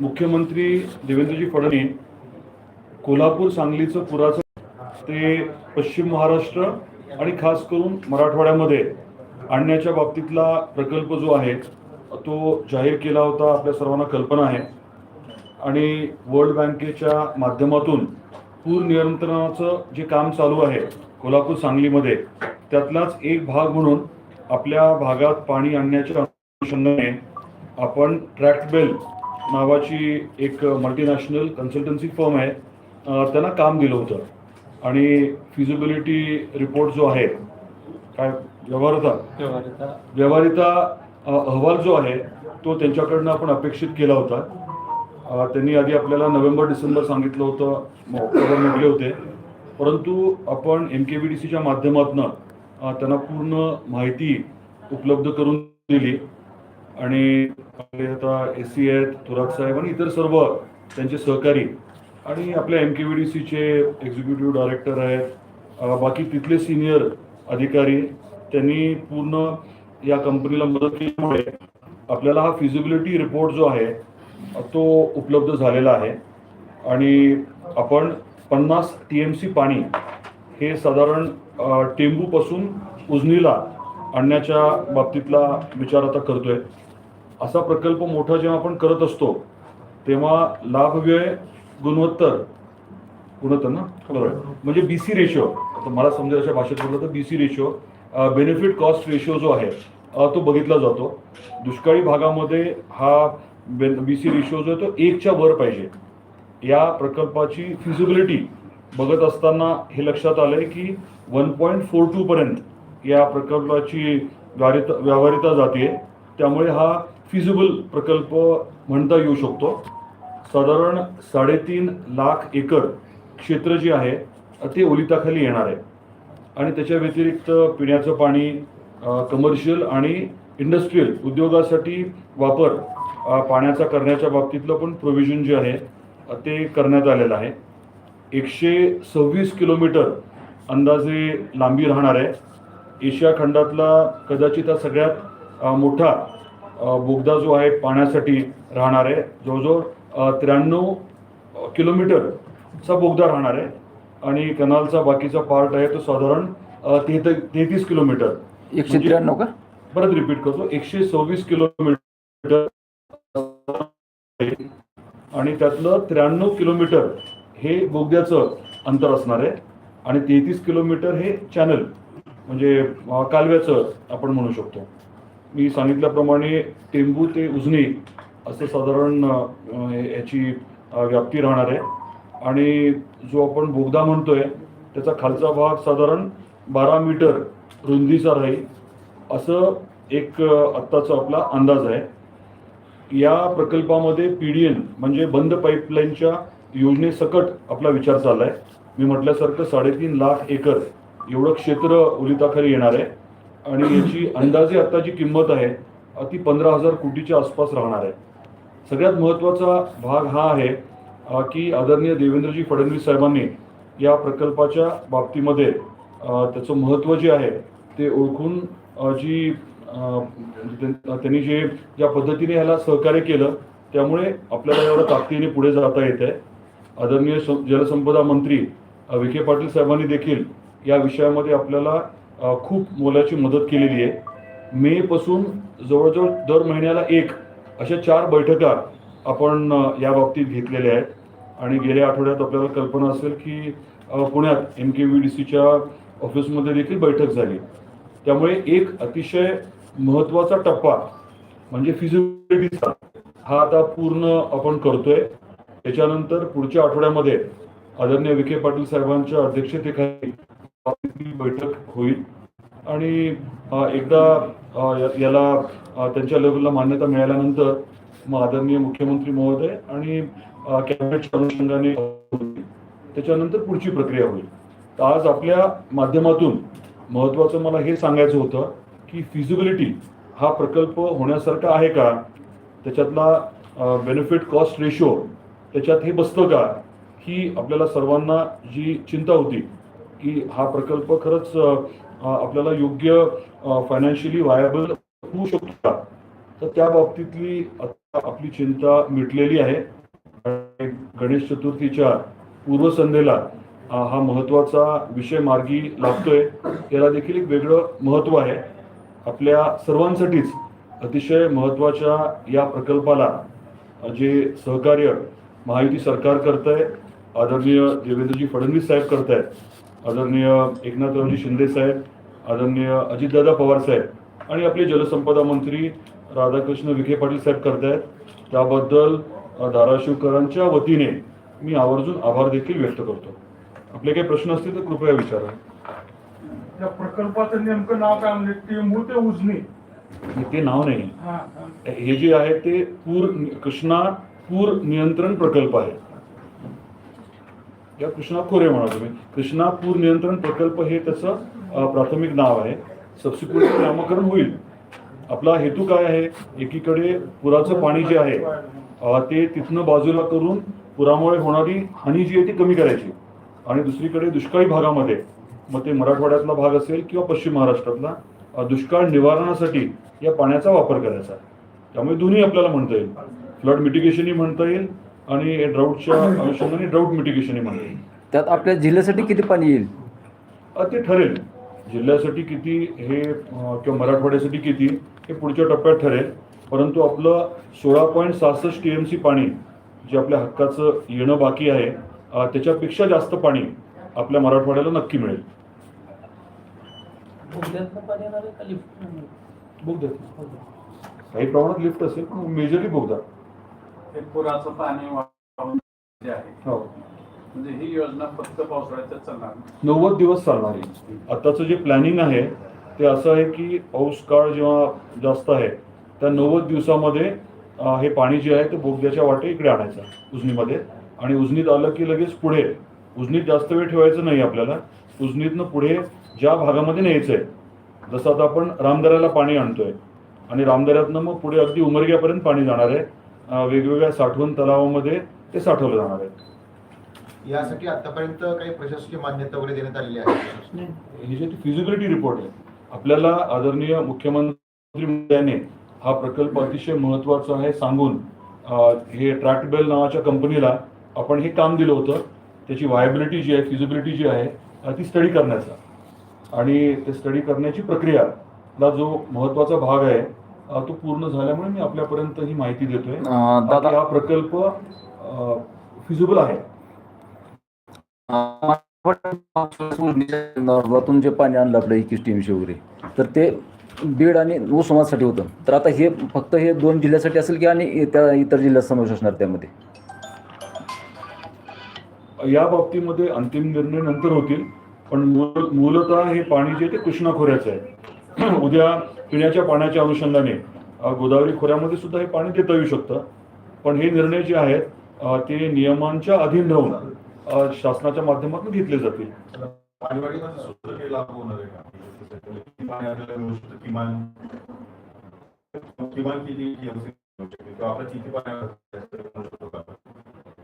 मुख्यमंत्री देवेंद्रजी फडणवीस कोल्हापूर सांगलीचं पुराचं ते पश्चिम महाराष्ट्र आणि खास करून मराठवाड्यामध्ये आणण्याच्या बाबतीतला प्रकल्प जो आहे तो जाहीर केला होता आपल्या सर्वांना कल्पना आहे. आणि वर्ल्ड बँकेच्या माध्यमातून पूर नियंत्रणाचं जे काम चालू आहे कोल्हापूर सांगलीमध्ये त्यातलाच एक भाग म्हणून आपल्या भागात पाणी आणण्याच्या अनुषंगाने आपण ट्रॅक्टबेल नावाची एक मल्टीनॅशनल कन्सल्टन्सी फर्म आहे. त्यांना काम दिलं होतं. आणि फिजिबिलिटी रिपोर्ट जो आहे काय व्यवहारता? व्यवहारिता. अहवाल जो आहे तो त्यांच्याकडनं आपण अपेक्षित केला होता. त्यांनी आधी आपल्याला नोव्हेंबर डिसेंबर सांगितलं होतं ऑक्टोबर म्हटले होते. परंतु आपण एम के बी डी सीच्या माध्यमातून त्यांना पूर्ण माहिती उपलब्ध करून दिली. आणि आता एस सी आहेत थोरात साहेब आणि इतर सर्व त्यांचे सहकारी आणि आपल्या एम के व्ही डी सीचे एक्झिक्युटिव्ह डायरेक्टर आहेत. बाकी तिथले सिनियर अधिकारी त्यांनी पूर्ण या कंपनीला मदत केल्यामुळे आपल्याला हा फिजिबिलिटी रिपोर्ट जो आहे तो उपलब्ध झालेला आहे. आणि आपण पन्नास टी एम सी पाणी हे साधारण टेंबूपासून उजनीला आणण्याच्या बाबतीतला विचार आता करतोय. असा प्रकल्प मोठा जेव्हा आपण करत असतो तेव्हा लाभ व्यय गुणवत्तर गुणवत्तर ना? बरोबर. म्हणजे बी सी रेशो आता मला समजेल अशा भाषेत बोललं तर B C ratio benefit cost ratio जो आहे तो बघितला जातो. दुष्काळी भागामध्ये हा बी सी रेशो जो आहे तो एकच्या वर पाहिजे. या प्रकल्पाची फिजिबिलिटी बघत असताना हे लक्षात आलंय की वन पॉईंट फोर टू पर्यंत या प्रकल्पाची व्यारिता व्यावहारिता जाते त्यामुळे हा फिजिबल प्रकल्प म्हणता येऊ शकतो. साधारण साडेतीन लाख एकर क्षेत्र जे आहे ते ओलिताखाली येणार आहे. आणि त्याच्या व्यतिरिक्त पिण्याचं पाणी कमर्शियल आणि इंडस्ट्रीयल उद्योगासाठी वापर पाण्याचा करण्याच्या बाबतीतलं पण प्रोव्हिजन जे आहे ते करण्यात आलेलं आहे. एकशे सव्वीस किलोमीटर अंदाजे लांबी राहणार आहे. एशिया खंडातला कदाचित हा सगळ्यात मोठा बोगदा जो आहे पाण्यासाठी राहणार आहे. जवळजवळ त्र्याण्णव किलोमीटरचा बोगदा राहणार आहे. आणि कनालचा बाकीचा पार्ट आहे तो साधारण तेहत तेहतीस किलोमीटर. एकशे म्हणजे- त्र्याण्णव का? परत रिपीट करतो. एकशे सव्वीस किलोमीटर. आणि त्यातलं त्र्याण्णव किलोमीटर हे बोगद्याचं अंतर असणार आहे. आणि तेहतीस किलोमीटर हे चॅनल म्हणजे कालव्याचं आपण म्हणू शकतो. मी सांगितल्याप्रमाणे टेंबू ते उजनी असं साधारण याची व्याप्ती राहणार आहे. आणि जो आपण बोगदा म्हणतोय त्याचा खालचा भाग साधारण बारा मीटर रुंदीचा राहील. असं एक आत्ताचा आपला अंदाज आहे. या प्रकल्पामध्ये पी डी एन म्हणजे बंद पाईपलाईनच्या योजनेसकट आपला विचार चाललाय. मी म्हटल्यासारखं साडेतीन लाख एकर एवढं क्षेत्र उलिताखाली येणार आहे. आणि याची अंदाजे आता जी किंमत आहे ती पंधरा हजार कोटीच्या आसपास राहणार आहे. सगळ्यात महत्त्वाचा भाग हा आहे की आदरणीय देवेंद्रजी फडणवीस साहेबांनी या प्रकल्पाच्या बाबतीमध्ये त्याचं महत्त्व जे आहे ते ओळखून जी त्यांनी जे ज्या पद्धतीने ह्याला सहकार्य केलं त्यामुळे आपल्याला एवढं ताकदीने पुढे जाता येत आहे. आदरणीय सं- जलसंपदा मंत्री विखे पाटील साहेबांनी देखील या विषयामध्ये आपल्याला खूप मोलाची मदत केलेली आहे. मे पासून जवळजवळ दर महिन्याला एक अशा चार बैठका आपण या बाबतीत घेतलेल्या आहेत. आणि गेल्या आठवड्यात आपल्याला कल्पना असेल की पुण्यात एम के व्ही डी सीच्या ऑफिसमध्ये देखील बैठक झाली. त्यामुळे एक अतिशय महत्त्वाचा टप्पा म्हणजे फिजिबिलिटीचा हा आता पूर्ण आपण करतोय. त्याच्यानंतर पुढच्या आठवड्यामध्ये आदरणीय विखे पाटील साहेबांच्या अध्यक्षतेखाली बैठक होईल. आणि एकदा याला त्यांच्या लेवलला मान्यता मिळाल्यानंतर मग आदरणीय मुख्यमंत्री महोदय आणि कॅबिनेटच्या अनुषंगाने त्याच्यानंतर पुढची प्रक्रिया होईल. तर आज आपल्या माध्यमातून महत्वाचं मला हे सांगायचं होतं की फिजिबिलिटी हा प्रकल्प होण्यासारखा आहे का? त्याच्यातला बेनिफिट कॉस्ट रेशो त्याच्यात हे बसतं का? ही आपल्याला सर्वांना जी चिंता होती की हा प्रकल्प खरंच आपल्याला योग्य फायनान्शियली व्हायबल होऊ शकतो का? तर त्या बाबतीतली आपली चिंता मिटलेली आहे. गणेश चतुर्थीच्या पूर्वसंध्येला हा महत्त्वाचा विषय मार्गी लागतोय. याला देखील एक वेगळं महत्त्व आहे. आपल्या सर्वांसाठीच अतिशय महत्त्वाच्या या प्रकल्पाला जे सहकार्य महायुती सरकार करत आहे आदरणीय देवेंद्रजी फडणवीस साहेब करत आहेत आदरणीय एकनाथरावजी शिंदे साहेब आदरणीय अजितदादा पवार साहेब आणि आपले जलसंपदा मंत्री राधाकृष्ण विखे पाटील साहेब करत आहेत त्याबद्दल धाराशिवकरांच्या वतीने मी आवर्जून आभार देखील व्यक्त करतो. आपले काही प्रश्न असतील तर कृपया विचारा. त्या प्रकल्पाचं नेमकं नाव काय म्हणजे? ते उजनी. ते नाव नाही. हे जे आहे ते पूर कृष्णा पूर नियंत्रण प्रकल्प आहे. या कृष्णा खोरे म्हणा तुम्ही. कृष्णा पूर नियंत्रण प्रकल्प हे त्याचं प्राथमिक नाव आहे. सबसिक्वेंट नामकरण होईल. आपला हेतू काय आहे? एकीकडे पुराचं पाणी जे आहे ते तिथनं बाजूला करून पुरामुळे होणारी हानी जी आहे ती कमी करायची. आणि दुसरीकडे दुष्काळी भागामध्ये मग ते मराठवाड्यातला भाग असेल किंवा पश्चिम महाराष्ट्रातला दुष्काळ निवारणासाठी या पाण्याचा वापर करायचा. त्यामुळे दोन्ही आपल्याला म्हणता येईल. फ्लड मिटिगेशनही म्हणता येईल. आणि ड्राऊटच्या अनुषंगाने ड्राऊट म्हणता येईल त्यात आपल्या जिल्ह्यासाठी किती पाणी येईल? अ, ते ठरेल. जिल्ह्यासाठी किती हे अ, किंवा मराठवाड्यासाठी किती हे पुढच्या टप्प्यात ठरेल. परंतु आपलं सोळा पॉईंट सहासष्ट टी एम सी पाणी जे आपल्या हक्काचं येणं बाकी आहे अ, त्याच्यापेक्षा जास्त पाणी आपल्या मराठवाड्याला नक्की मिळेल. बोगद्यातनं पाणी येणार आहे का लिफ्ट बोगदा काही प्रमाणात लिफ्ट असेल पण मेजरली बोगदा. हे पुराचं पाणी वाहून जे आहे. हो. म्हणजे ही योजना फक्त पावसाळ्यातच चालणार नव्वद दिवस चालणार आहे. आताचं जे प्लॅनिंग आहे ते असं आहे की पाऊस काळ जेव्हा जास्त आहे त्या नव्वद दिवसामध्ये हे पाणी जे आहे ते बोगद्याच्या वाटे इकडे आणायचं उजनीमध्ये. आणि उजनीत आलं की लगेच पुढे. उजनीत जास्त वेळ ठेवायचं नाही आपल्याला. उजनीतनं पुढे ज्या भागामध्ये न्यायचं आहे जसं आता आपण रामदऱ्याला पाणी आणतोय. आणि रामदऱ्यातनं मग पुढे अगदी उमरग्यापर्यंत पाणी जाणार आहे. वेगवेगळ्या साठवण तलावामध्ये ते साठवलं जाणार आहे. यासाठी आतापर्यंत काही प्रशासकीय मान्यता वगैरे देण्यात आलेली आहे? ही जी फिजिबिलिटी रिपोर्ट आहे आपल्याला आदरणीय मुख्यमंत्री महोदयाने हा प्रकल्प अतिशय महत्त्वाचा आहे सांगून हे ट्रॅक्टबेल नावाच्या कंपनीला आपण हे काम दिलं होतं. त्याची वायबिलिटी जी आहे फिजिबिलिटी जी आहे ती स्टडी करण्याचा. आणि ते स्टडी करण्याची प्रक्रिया ला जो महत्त्वाचा भाग आहे तो पूर्ण झाल्यामुळे मी आपल्यापर्यंत ही माहिती देतोय. दादा हा प्रकल्प फिजिबल आहे? जे पाणी आणलं आपलं एकवीस टीमशी वगैरे तर ते बीड आणि उस्मानासाठी होतं. तर आता हे फक्त हे दोन जिल्ह्यासाठी असेल की आणि त्या इतर जिल्ह्यात समावेश असणार त्यामध्ये? या बाबतीमध्ये अंतिम निर्णय नंतर होतील पण मूल मूलतः हे पाणी जे ते कृष्णा खोऱ्याचं आहे. उद्या पिण्याच्या पाण्याच्या अनुषंगाने गोदावरी खोऱ्यामध्ये सुद्धा हे पाणी देता येऊ शकतं. पण हे निर्णय जे आहेत ते नियमांच्या अधीन राहून शासनाच्या माध्यमातून घेतले जातील. लाभ किमान किती पाणी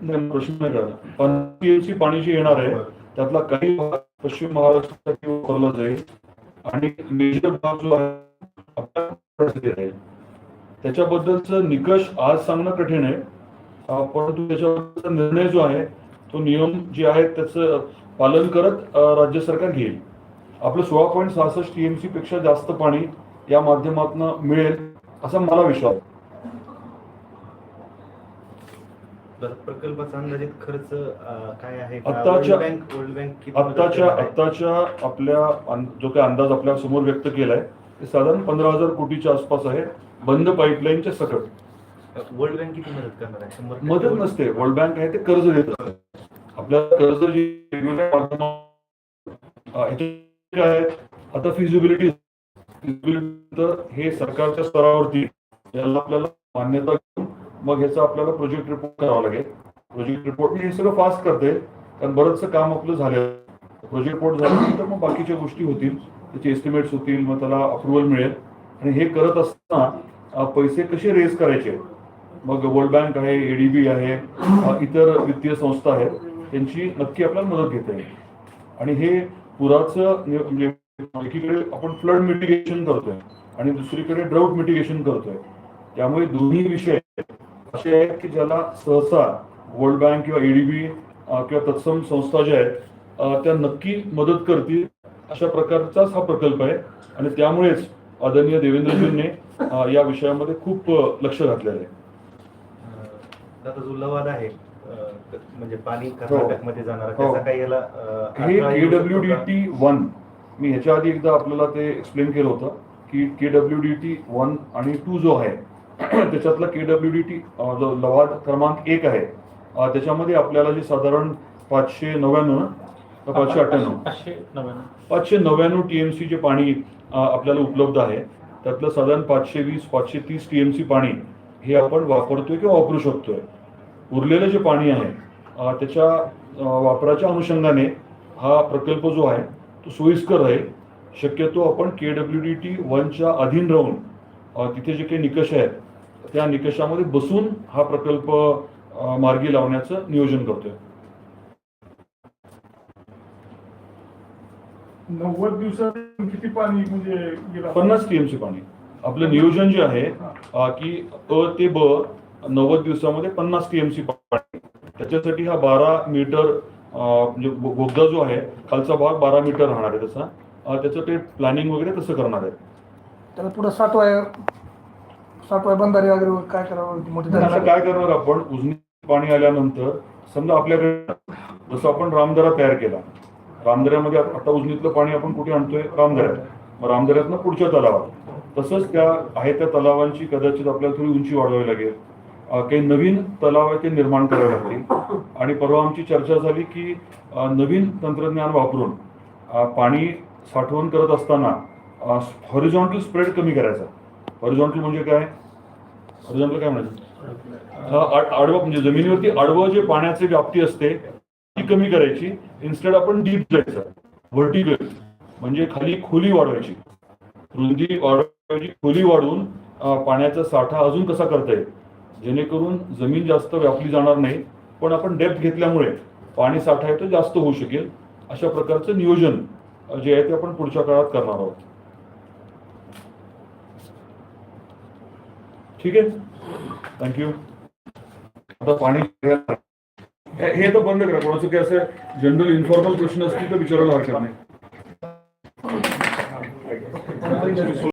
नाही, प्रश्न नाही पाणी जे येणार आहे त्यातला काही भाग पश्चिम महाराष्ट्रात वापरला जाईल. आणि मेजर भाग जो आहे राहील त्याच्याबद्दलचा निकष आज सांगणं कठीण आहे परंतु त्याच्याबद्दलचा निर्णय जो आहे तो नियम जे आहेत त्याचं पालन करत राज्य सरकार घेईल आपलं सोळा पॉईंट सहासष्ट टीएमसी पेक्षा जास्त पाणी या माध्यमातून मिळेल असा मला विश्वास आहे प्रकल्पाचा अंदाजित खर्च काय आहे? आत्ताच्या- आत्ताच्या आहे? आपल्या जो काही अंदाज आपल्यासमोर व्यक्त केलाय ते साधारण पंधरा हजार कोटीच्या आसपास आहे. बंद पाईपलाईनच्या सकट. वर्ल्ड बँक किती मदत करणार आहे? मदत नसते. वर्ल्ड बँक आहे ते कर्ज देत. असते आपल्याला कर्ज काय? आता फिजिबिलिटी तर हे सरकारच्या स्तरावरती याला आपल्याला मान्यता घेऊन मग ह्याचा आपल्याला प्रोजेक्ट रिपोर्ट करावा लागेल. प्रोजेक्ट रिपोर्ट हे सगळं फास्ट करते. कारण बरंचसं काम आपलं झालं प्रोजेक्ट रिपोर्ट झाल्यानंतर मग बाकीच्या गोष्टी होतील. त्याचे एस्टिमेट्स होतील मग त्याला अप्रुव्हल मिळेल. आणि हे करत असताना पैसे कसे रेज करायचे? मग वर्ल्ड बँक आहे एडीबी आहे इतर वित्तीय संस्था आहेत त्यांची नक्की आपल्याला मदत घेता येईल. आणि हे पुराचं म्हणजे एकीकडे आपण फ्लड मिटिगेशन करतोय आणि दुसरीकडे ड्राऊट मिटिगेशन करतोय. त्यामुळे दोन्ही विषय असे आहेत की ज्याला सहसा वर्ल्ड बँक किंवा एडीबी किंवा तत्सम संस्था ज्या आहेत त्या नक्की मदत करतील. अशा प्रकारचाच हा प्रकल्प आहे आणि त्यामुळेच आदरणीय देवेंद्रजींनी या विषयामध्ये खूप लक्ष घातलेलं आहे आता जो लवाद आहे क- म्हणजे पाणी कर्नाटकमध्ये जाणार हो. त्याचा काही याला हे केडब्ल्यू डी का? टी वन मी ह्याच्या आधी एकदा आपल्याला ते एक्सप्लेन केलं होतं की K W D T one आणि टू जो आहे त्याच्यातला केडब्ल्यू डी टी जो लवाद क्रमांक एक आहे त्याच्यामध्ये आपल्याला जे साधारण पाचशे नव्याण्णव? का पाचशे अठ्ठ्याण्णव. पाचशे नव्याण्णव. पाचशे नव्याण्णव टी एम चे पाणी अ, आपल्याला उपलब्ध आहे. त्यातलं साधारण पाचशे वीस पाचशे तीस टी एम सी पाणी हे आपण वापरतोय किंवा वापरू शकतोय. उरलेलं जे पाणी आहे अ, त्याच्या अ, वापराच्या अनुषंगाने हा प्रकल्प जो आहे तो सोयीस्कर राहील. शक्यतो आपण के डब्ल्यू डी टी वनच्या अधीन राहून अ, तिथे जे काही निकष आहेत त्या निकषामध्ये बसून हा प्रकल्प अ, मार्गी लावण्याचं नियोजन करतोय. नव्वद दिवसात किती पाणी म्हणजे गेलं? पन्नास टीएमसी पाणी. आपलं नियोजन जे आहे अं, की अ ते ब नव्वद दिवसामध्ये पन्नास टीएमसी पाणी. त्याच्यासाठी हा बारा मीटर अं, म्हणजे बो- बोगदा जो आहे खालचा भाग बारा मीटर राहणार आहे तसा. अं, त्याचं ते प्लॅनिंग वगैरे तसं करणार आहे. त्याला पुढे साठवाय साठवाय बंधारे वगैरे काय करावं? मोठी आता काय करणार आपण? उजनी पाणी आल्यानंतर समजा आपल्याकडे जसं आपण रामदरा तयार केला रामदऱ्यामध्ये आता उजनीतलं पाणी आपण कुठे आणतोय? रामदऱ्यात. मग रामदऱ्यातनं पुढच्या तलावात. तसंच त्या आहे त्या तलावांची कदाचित आपल्याला थोडी उंची वाढवावी लागेल. काही नवीन तलाव आहे ते निर्माण करावे लागतील. आणि परवा आमची चर्चा झाली की नवीन तंत्रज्ञान वापरून पाणी साठवण करत असताना हॉरिझॉन्टल स्प्रेड कमी करायचा. हॉरिझॉन्टल म्हणजे काय? हॉरिझॉन्टल काय म्हणायचं? आडवं म्हणजे जमिनीवरती आडवं जे पाण्याची व्याप्ती असते कमी करायची इन्स्टेड आपण डीप जायचं व्हर्टिकल म्हणजे खाली खोली वाढवायची. रुंदी वाढवायची खोली वाढवून पाण्याचा साठा अजून कसा करता येईल? जेणेकरून जमीन जास्त व्यापली जाणार नाही पण आपण डेप्थ घेतल्यामुळे पाणी साठा आहे तो जास्त होऊ शकेल. अशा प्रकारचं नियोजन जे आहे ते आपण पुढच्या काळात करणार आहोत. ठीक आहे? थँक्यू आता पाणी हे तर बंद करा कोणाचं काही असं जनरल इन्फॉर्मल क्वेश्चन असतील तर विचारायला हरकत नाही.